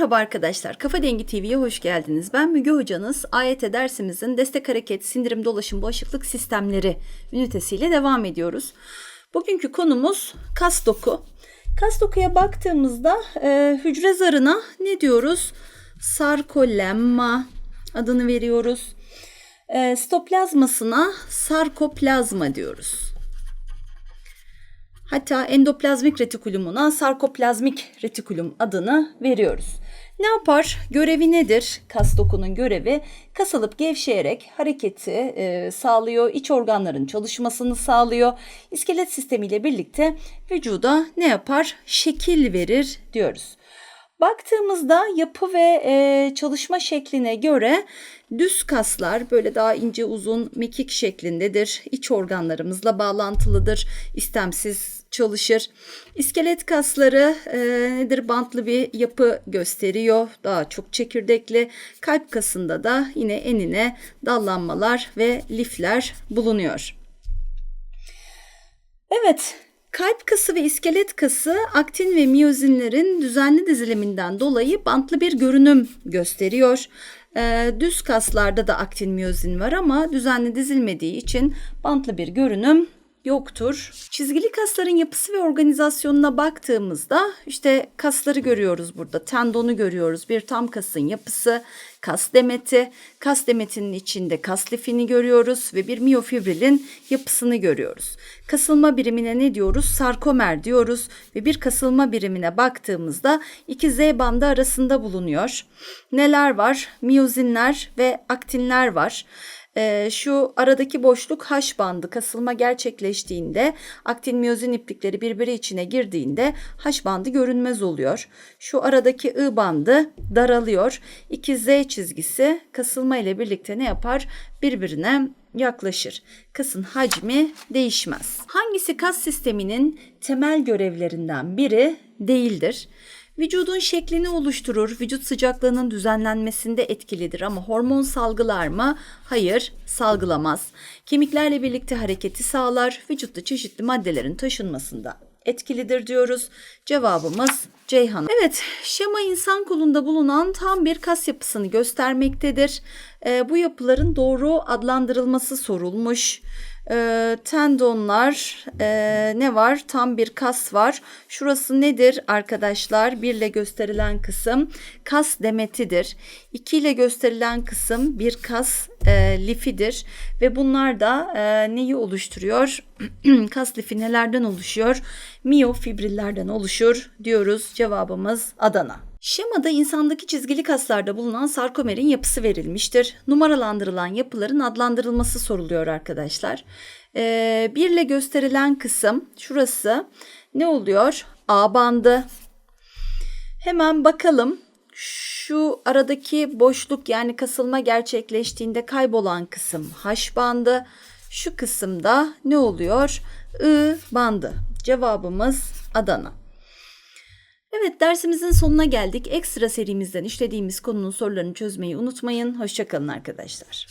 Merhaba arkadaşlar, Kafa Dengi TV'ye hoş geldiniz. Ben Müge Hocanız. AYT dersimizin destek hareket, sindirim, dolaşım, bağışıklık sistemleri ünitesiyle devam ediyoruz. Bugünkü konumuz kas doku. Kas dokuya baktığımızda e, hücre zarına ne diyoruz? Sarkolemma adını veriyoruz. E, stoplazmasına sarkoplazma diyoruz. Hatta endoplazmik retikulumuna sarkoplazmik retikulum adını veriyoruz. Ne yapar? Görevi nedir? Kas dokunun görevi kasılıp gevşeyerek hareketi e, sağlıyor, iç organların çalışmasını sağlıyor. İskelet sistemiyle birlikte vücuda ne yapar? Şekil verir diyoruz. Baktığımızda yapı ve e, çalışma şekline göre düz kaslar böyle daha ince uzun mekik şeklindedir. İç organlarımızla bağlantılıdır. İstemsiz çalışır. İskelet kasları e, nedir? Bantlı bir yapı gösteriyor. Daha çok çekirdekli. Kalp kasında da yine enine dallanmalar ve lifler bulunuyor. Evet, Kalp kası ve iskelet kası aktin ve miyozinlerin düzenli diziliminden dolayı bantlı bir görünüm gösteriyor. Ee, düz kaslarda da aktin miyozin var ama düzenli dizilmediği için bantlı bir görünüm yoktur. Çizgili kasların yapısı ve organizasyonuna baktığımızda işte kasları görüyoruz burada. Tendonu görüyoruz. Bir tam kasın yapısı, kas demeti, kas demetinin içinde kas lifini görüyoruz ve bir miyofibrilin yapısını görüyoruz. Kasılma birimine ne diyoruz? Sarkomer diyoruz ve bir kasılma birimine baktığımızda iki Z bandı arasında bulunuyor. Neler var? Miyozinler ve aktinler var. Ee, şu aradaki boşluk H bandı kasılma gerçekleştiğinde aktin miyozin iplikleri birbiri içine girdiğinde H bandı görünmez oluyor. Şu aradaki I bandı daralıyor. İki Z çizgisi kasılma ile birlikte ne yapar? Birbirine yaklaşır. Kasın hacmi değişmez. Hangisi kas sisteminin temel görevlerinden biri değildir? Vücudun şeklini oluşturur, vücut sıcaklığının düzenlenmesinde etkilidir ama hormon salgılar mı? Hayır, salgılamaz. Kemiklerle birlikte hareketi sağlar, vücutta çeşitli maddelerin taşınmasında etkilidir diyoruz. Cevabımız Ceyhan. Evet, şema insan kolunda bulunan tam bir kas yapısını göstermektedir. E, bu yapıların doğru adlandırılması sorulmuş. E, tendonlar e, ne var? Tam bir kas var. Şurası nedir arkadaşlar? 1 ile gösterilen kısım kas demetidir. 2 ile gösterilen kısım bir kas e, lifidir ve bunlar da e, neyi oluşturuyor? kas lifi nelerden oluşuyor? Miyofibrillerden oluşur diyoruz. Cevabımız Adana. Şemada insandaki çizgili kaslarda bulunan sarkomerin yapısı verilmiştir. Numaralandırılan yapıların adlandırılması soruluyor arkadaşlar. Ee, bir ile gösterilen kısım şurası ne oluyor? A bandı. Hemen bakalım şu aradaki boşluk yani kasılma gerçekleştiğinde kaybolan kısım H bandı. Şu kısımda ne oluyor? I bandı. Cevabımız Adana. Evet dersimizin sonuna geldik. Ekstra serimizden işlediğimiz konunun sorularını çözmeyi unutmayın. Hoşçakalın arkadaşlar.